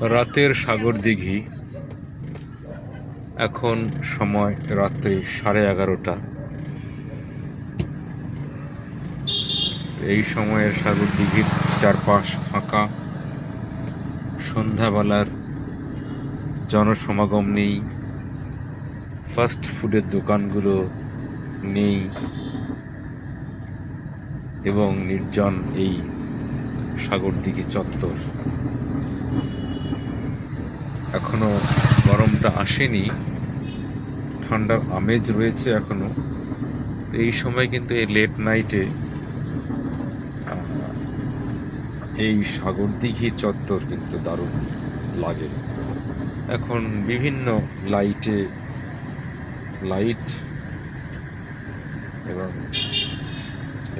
রাতের সাগর দিঘি। এখন সময় রাত্রি সাড়ে এগারোটা। এই সময়ের সাগর দিঘির চারপাশ ফাঁকা। সন্ধ্যাবেলার জনসমাগম নেই। ফাস্ট ফুডের দোকানগুলো নেই। এবং নির্জন এই সাগর দিঘি চত্বর। এখনও গরমটা আসেনি। ঠান্ডার আমেজ রয়েছে এখনও। এই সময় কিন্তু এই লেট নাইটে এই সাগর দিঘি চত্বর কিন্তু দারুণ লাগে। এখন বিভিন্ন লাইটে লাইট এবং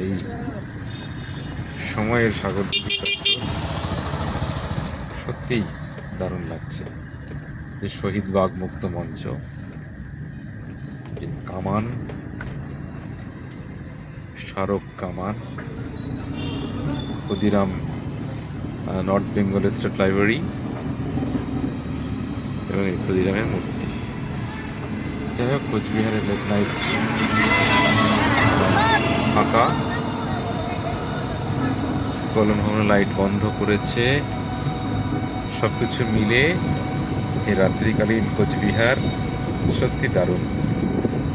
এই সময়ের সাগর দিঘি চত্বর সত্যিই দারুণ লাগছে। যে শহীদ বাগ মুক্ত মঞ্চ কামান স্মারক কামান, Khudiram North Bengal State Library এবং এই ক্ষুদিরামের মূর্তি। যাই হোক, কোচবিহারের লেট নাইট ফাঁকা। কলম লাইট বন্ধ করেছে। সব কিছু মিলে এই রাত্রিকালীন কোচবিহার সত্যি দারুণ।